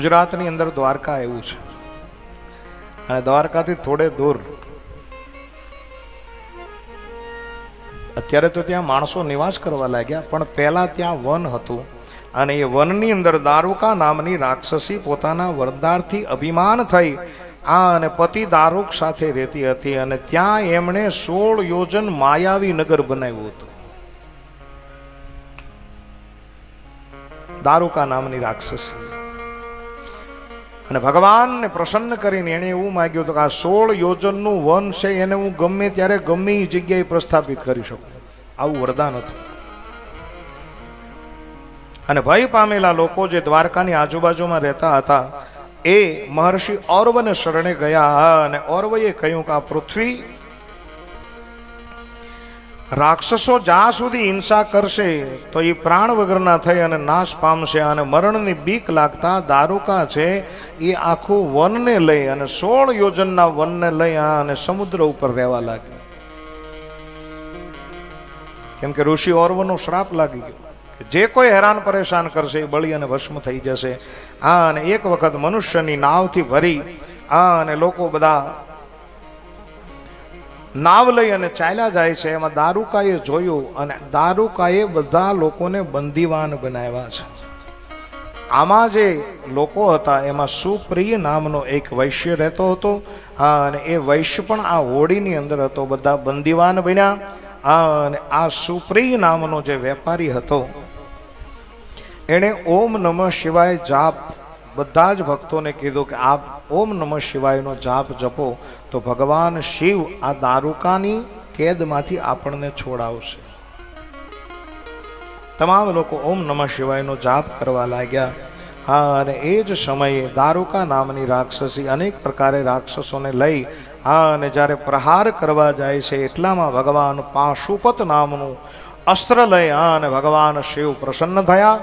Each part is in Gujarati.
ગુજરાતની અંદર દ્વારકા એવું છે. અને દ્વારકાથી થોડે દૂર. અત્યારે તો ત્યાં માણસો નિવાસ કરવા લાગ્યા, પણ પહેલા ત્યાં વન હતું. અને એ વનની અંદર દારૂકા નામની રાક્ષસી પોતાના વરદારથી અભિમાન થઈ આ અને પતિ દારૂક સાથે રહેતી હતી અને ત્યાં એમણે સોળ યોજન માયાવી નગર બનાવ્યું હતું. દારૂકા નામની રાક્ષસી. અને ભગવાનને પ્રસન્ન કરીને એણે એવું માગ્યું હતું કે આ સોળ યોજનનું વન છે, એને હું ગમે ત્યારે ગમે એ જગ્યાએ પ્રસ્થાપિત કરી શકું. આવું વરદાન હતું. અને ભય પામેલા લોકો જે દ્વારકાની આજુબાજુમાં રહેતા હતા, એ મહર્ષિ ઔરવને શરણે ગયા અને ઔરવએ કહ્યું કે આ પૃથ્વી રાક્ષસો જ્યાં સુધી હિંસા કરશે, તો એ પ્રાણ વગરના થઈ અને નાશ પામશે અને મરણની બીક લાગતા દારૂકા છે એ આખું વનને લઈ અને સોળ યોજનના વનને લઈ આ અને સમુદ્ર ઉપર રહેવા લાગે. કેમ કે ઋષિ ઓર્વનો શ્રાપ લાગી ગયો જે કોઈ હેરાન પરેશાન કરશે એ બળી અને ભસ્મ થઈ જશે. આ અને એક વખત મનુષ્યની નાવથી ભરી, આ અને લોકો બધા નાવ લઈ અને ચાલ્યા જાય છે. એમાં દારૂકાએ જોયું અને દારૂકાએ બધા લોકોને બંદીવાન બનાવ્યા છે. આમાં જે લોકો હતા, એમાં સુપ્રિય નામનો એક વૈશ્ય રહેતો હતો. હા, અને એ વૈશ્ય પણ આ હોળીની અંદર હતો. બધા બંદીવાન બન્યા. અને આ સુપ્રિય નામનો જે વેપારી હતો, એણે ઓમ નમઃ શિવાય જાપ બધા જ ભક્તોને કીધું કે આપ ઓમ નમઃ શિવાયનો જાપ જપો, તો ભગવાન શિવ આ દારૂકાની કેદમાંથી આપણને છોડાવશે. તમામ લોકો ઓમ નમઃ શિવાયનો જાપ કરવા લાગ્યા. હા, અને એ જ સમયે દારૂકા નામની રાક્ષસી અનેક પ્રકારે રાક્ષસોને લઈ, હા, અને જ્યારે પ્રહાર કરવા જાય છે, એટલામાં ભગવાન પાશુપત નામનું અસ્ત્ર લઈ, હા, અને ભગવાન શિવ પ્રસન્ન થયા.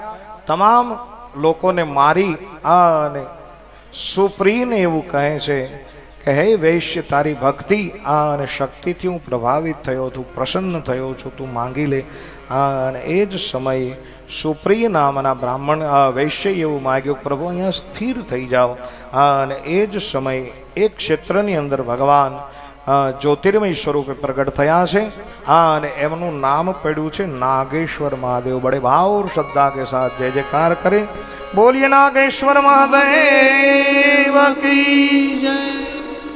તમામ લોકોને મારી આ અને સુપ્રીને એવું કહે છે કે, હે વૈશ્ય, તારી ભક્તિ આ અને શક્તિથી હું પ્રભાવિત થયો છું, પ્રસન્ન થયો છું, તું માંગી લે. આ અને એ જ સમયે સુપ્રિય નામના બ્રાહ્મણ વૈશ્ય એવું માગ્યું, પ્રભુ, અહીંયા સ્થિર થઈ જાઓ. આ અને એ જ સમયે એ ક્ષેત્રની અંદર ભગવાન જ્યોતિર્મય સ્વરૂપે પ્રગટ થયા છે. હા, અને એમનું નામ પડ્યું છે નાગેશ્વર મહાદેવ. બડે ભાવ શ્રદ્ધા કે સાથ જય જયકાર કરે. બોલીએ નાગેશ્વર મહાદેવ કી જય.